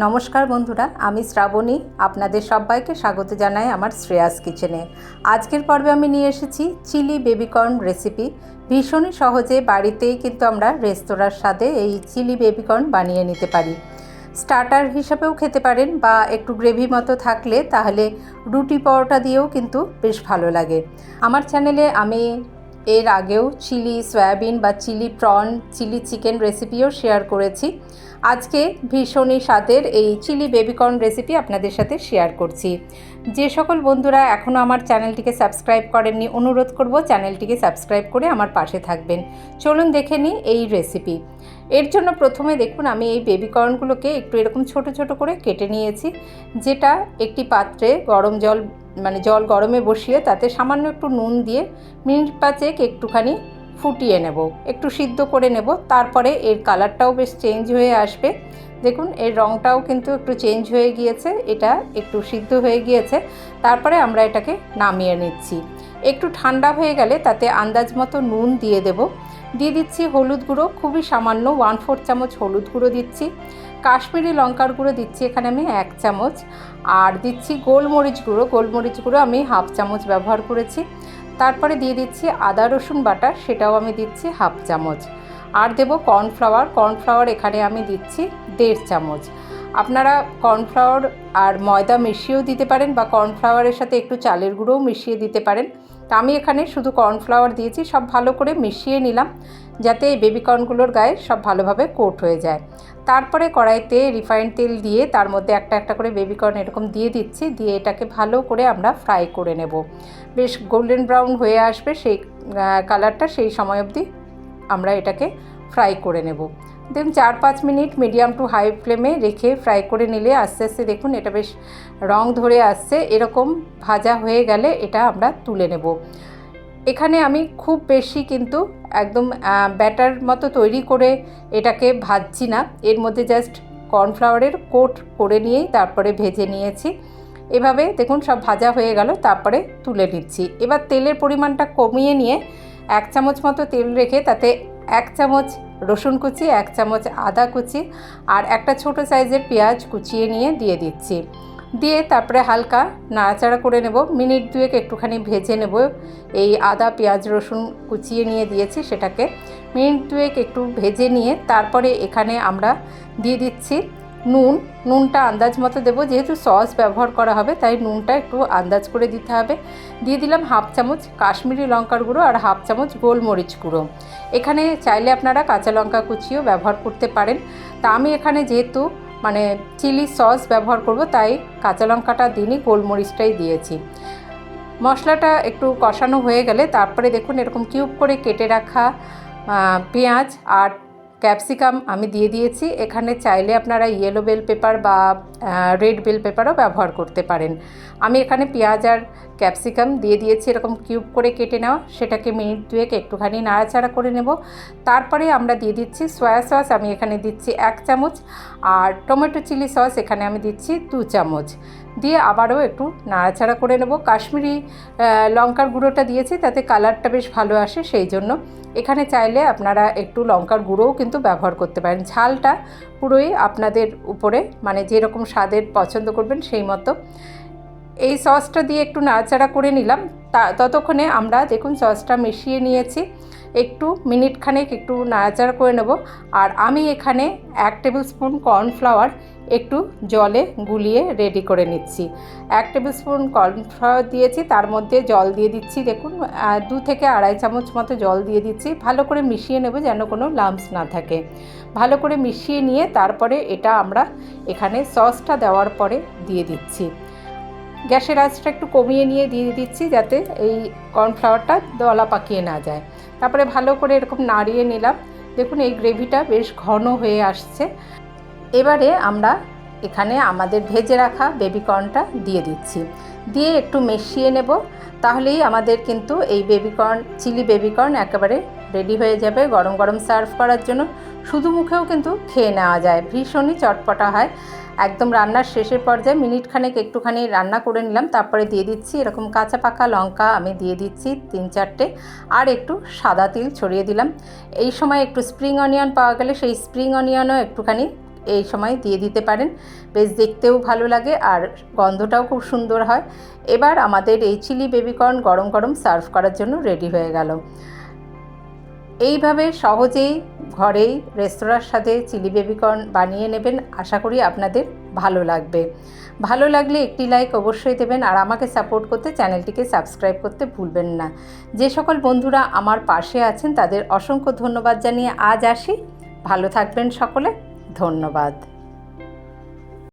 নমস্কার বন্ধুরা, আমি শ্রাবণী। আপনাদের সবাইকে স্বাগত জানাই আমার শ্রেয়াস কিচেনে। আজকের পর্বে আমি নিয়ে এসেছি চিলি বেবিকর্ন রেসিপি। ভীষণই সহজে বাড়িতেই কিন্তু আমরা রেস্তোরাঁর স্বাদে এই চিলি বেবিকর্ন বানিয়ে নিতে পারি। স্টার্টার হিসাবেও খেতে পারেন বা একটু গ্রেভি মতো থাকলে তাহলে রুটি পরোটা দিয়েও কিন্তু বেশ ভালো লাগে। আমার চ্যানেলে আমি এর আগেও চিলি সয়াবিন বা চিলি প্রন, চিলি চিকেন রেসিপিও শেয়ার করেছি। আজকে ভীষণই স্বাদের এই চিলি বেবিকর্ন রেসিপি আপনাদের সাথে শেয়ার করছি। যে সকল বন্ধুরা এখনও আমার চ্যানেলটিকে সাবস্ক্রাইব করেননি, অনুরোধ করব চ্যানেলটিকে সাবস্ক্রাইব করে আমার পাশে থাকবেন। চলুন দেখে নিই এই রেসিপি এর জন্য প্রথমে দেখুন, আমি এই বেবিকর্নগুলোকে একটু এরকম ছোট ছোট করে কেটে নিয়েছি, যেটা একটি পাত্রে গরম জল মানে জল গরমে বসিয়ে তাতে সামান্য একটু নুন দিয়ে মিনিট পাঁচেক একটুখানি ফুটিয়ে নেব। একটু সিদ্ধ করে নেব। তারপরে এর কালারটাও বেশ চেঞ্জ হয়ে আসবে। দেখুন, এর রঙটাও কিন্তু একটু চেঞ্জ হয়ে গিয়েছে। এটা একটু সিদ্ধ হয়ে গিয়েছে। তারপরে আমরা এটাকে নামিয়ে নিচ্ছি। একটু ঠান্ডা হয়ে গেলে তাতে আন্দাজ মতো নুন দিয়ে দেব। দিয়ে দিচ্ছি হলুদ গুঁড়ো, খুবই সামান্য ওয়ান ফোর চামচ হলুদ গুঁড়ো দিচ্ছি। কাশ্মীরি লঙ্কার গুঁড়ো দিচ্ছি এখানে আমি এক চামচ। আর দিচ্ছি গোলমরিচ গুঁড়ো গোলমরিচ গুঁড়ো আমি হাফ চামচ ব্যবহার করেছি। তারপরে দিয়ে দিচ্ছি আদা, রসুন বাটা, সেটাও আমি দিচ্ছি হাফ চামচ। আর দেব কর্নফ্লাওয়ার কর্নফ্লাওয়ার এখানে আমি দিচ্ছি দেড় চামচ। আপনারা কর্নফ্লাওয়ার আর ময়দা মিশিয়েও দিতে পারেন বা কর্নফ্লাওয়ারের সাথে একটু চালের গুঁড়োও মিশিয়ে দিতে পারেন। তা আমি এখানে শুধু কর্নফ্লাওয়ার দিয়েছি, সব ভালো করে মিশিয়ে নিলাম, যাতে এই বেবিকর্নগুলোর গায়ে সব ভালোভাবে কোট হয়ে যায়। তারপরে কড়াইতে রিফাইন্ড তেল দিয়ে তার মধ্যে একটা একটা করে বেবিকর্ন এরকম দিয়ে দিচ্ছি, দিয়ে এটাকে ভালো করে আমরা ফ্রাই করে নেব। বেশ গোল্ডেন ব্রাউন হয়ে আসবে, সেই কালারটা সেই সময় অবধি আমরা এটাকে ফ্রাই করে নেব। দেখুন চার পাঁচ মিনিট মিডিয়াম টু হাই ফ্লেমে রেখে ফ্রাই করে নিলে আস্তে আস্তে দেখুন এটা বেশ রং ধরে আসছে। এরকম ভাজা হয়ে গেলে এটা আমরা তুলে নেব। এখানে আমি খুব বেশি কিন্তু একদম ব্যাটার মতো তৈরি করে এটাকে ভাজছি না। এর মধ্যে জাস্ট কর্নফ্লাওয়ারের কোট করে নিয়েই তারপরে ভেজে নিয়েছি। এভাবে দেখুন সব ভাজা হয়ে গেল, তারপরে তুলে নিচ্ছি। এবার তেলের পরিমাণটা কমিয়ে নিয়ে এক চামচ মতো তেল রেখে তাতে এক চামচ রসুন কুচি, এক চামচ আদা কুচি আর একটা ছোট সাইজের পেঁয়াজ কুচিয়ে নিয়ে দিয়ে দিচ্ছি। দিয়ে তারপরে হালকা নাড়াচাড়া করে নেব। মিনিট দুয়েক একটুখানি ভেজে নেব। এই আদা, পেঁয়াজ, রসুন কুচিয়ে নিয়ে দিয়েছি সেটাকে। মিনিট দুয়েক একটু ভেজে নিয়ে তারপরে এখানে আমরা দিয়ে দিচ্ছি নুন, নুনটা আন্দাজ মতো দেবো, যেহেতু সস ব্যবহার করা হবে, তাই নুনটা একটু আন্দাজ করে দিতে হবে। দিয়ে দিলাম হাফ চামচ কাশ্মীরি লঙ্কার গুঁড়ো আর হাফ চামচ গোলমরিচ গুঁড়ো। এখানে চাইলে আপনারা কাঁচা লঙ্কা কুচিও ব্যবহার করতে পারেন। তা আমি এখানে যেহেতু মানে চিলি সস ব্যবহার করব, তাই কাঁচা লঙ্কাটা দিনই গোলমরিচটাই দিয়েছি। মশলাটা একটু কষানো হয়ে গেলে, তারপরে দেখুন এরকম কিউব করে কেটে রাখা পেঁয়াজ আর ক্যাপসিকাম আমি দিয়ে দিয়েছি। এখানে চাইলে আপনারা ইয়েলো বেল পেপার বা রেড বেল পেপারও ব্যবহার করতে পারেন। আমি এখানে পেঁয়াজ আর ক্যাপসিকাম দিয়ে দিয়েছি। এরকম কিউব করে কেটে নেওয়া। সেটাকে মিনিট দুয়েক একটুখানি নাড়াচাড়া করে নেব। তারপরে আমরা দিয়ে দিচ্ছি সয়া সস আমি এখানে দিচ্ছি এক চামচ। আর টমেটো চিলি সস এখানে আমি দিচ্ছি দু চামচ। দিয়ে আবারও একটু নাড়াচাড়া করে নেব। কাশ্মীরি লঙ্কার গুঁড়োটা দিয়েছি, তাতে কালারটা বেশ ভালো আসে, সেই জন্য। এখানে চাইলে আপনারা একটু লঙ্কার গুঁড়োও কিন্তু ব্যবহার করতে পারেন। ঝালটা পুরোই আপনাদের উপরে মানে যেরকম স্বাদের পছন্দ করবেন, সেই মতো। এই সসটা দিয়ে একটু নাড়াচাড়া করে নিলাম। তা, ততক্ষণে আমরা দেখুন সসটা মিশিয়ে নিয়েছি। একটু মিনিট খানেক একটু নাড়াচাড়া করে নেব। আর আমি এখানে এক টেবিল স্পুন কর্নফ্লাওয়ার একটু জলে গুলিয়ে রেডি করে নিচ্ছি। এক টেবিল স্পুন কর্নফ্লাওয়ার দিয়েছি, তার মধ্যে জল দিয়ে দিচ্ছি। দেখুন দু থেকে আড়াই চামচ মতো জল দিয়ে দিচ্ছি। ভালো করে মিশিয়ে নেব যেন কোনো লাম্পস না থাকে। ভালো করে মিশিয়ে নিয়ে তারপরে এটা আমরা এখানে সসটা দেওয়ার পরে দিয়ে দিচ্ছি। গ্যাসের আঁচটা একটু কমিয়ে নিয়ে দিয়ে দিচ্ছি যাতে এই কর্নফ্লাওয়ারটা দলা পাকিয়ে না যায়। তারপরে ভালো করে এরকম নাড়িয়ে নিলাম। দেখুন, এই গ্রেভিটা বেশ ঘন হয়ে আসছে। এবারে আমরা এখানে আমাদের ভেজে রাখা বেবিকর্নটা দিয়ে দিচ্ছি। দিয়ে একটু মিশিয়ে নেব, তাহলেই আমাদের কিন্তু এই baby corn, chilli baby corn একেবারে রেডি হয়ে যাবে গরম গরম সার্ভ করার জন্য। শুধু মুখেও কিন্তু খেয়ে নেওয়া যায়, ভীষণই চটপটা হয়। একদম রান্নার শেষের পর্যায়ে মিনিট খানেক একটুখানি রান্না করে নিলাম, তারপরে দিয়ে দিচ্ছি এরকম কাঁচা পাকা লঙ্কা আমি দিয়ে দিচ্ছি তিন চারটে, আর একটু সাদা তিল ছড়িয়ে দিলাম। এই সময় একটু স্প্রিং অনিয়ন পাওয়া গেলে সেই স্প্রিং অনিয়নও একটুখানি এই সময় দিয়ে দিতে পারেন। বেশ দেখতেও ভালো লাগে আর গন্ধটাও খুব সুন্দর হয়। এবার আমাদের এই চিলি বেবিকর্ন গরম গরম সার্ভ করার জন্য রেডি হয়ে গেল। এইভাবে সহজেই ঘরেই রেস্তোরাঁর সাথে চিলি বেবিকর্ন বানিয়ে নেবেন, আশা করি আপনাদের ভালো লাগবে। ভালো লাগলে একটি লাইক অবশ্যই দেবেন আর আমাকে সাপোর্ট করতে চ্যানেলটিকে সাবস্ক্রাইব করতে ভুলবেন না। যে সকল বন্ধুরা আমার পাশে আছেন, তাদের অসংখ্য ধন্যবাদ জানিয়ে আজ আসি। ভালো থাকবেন সকলে, ধন্যবাদ।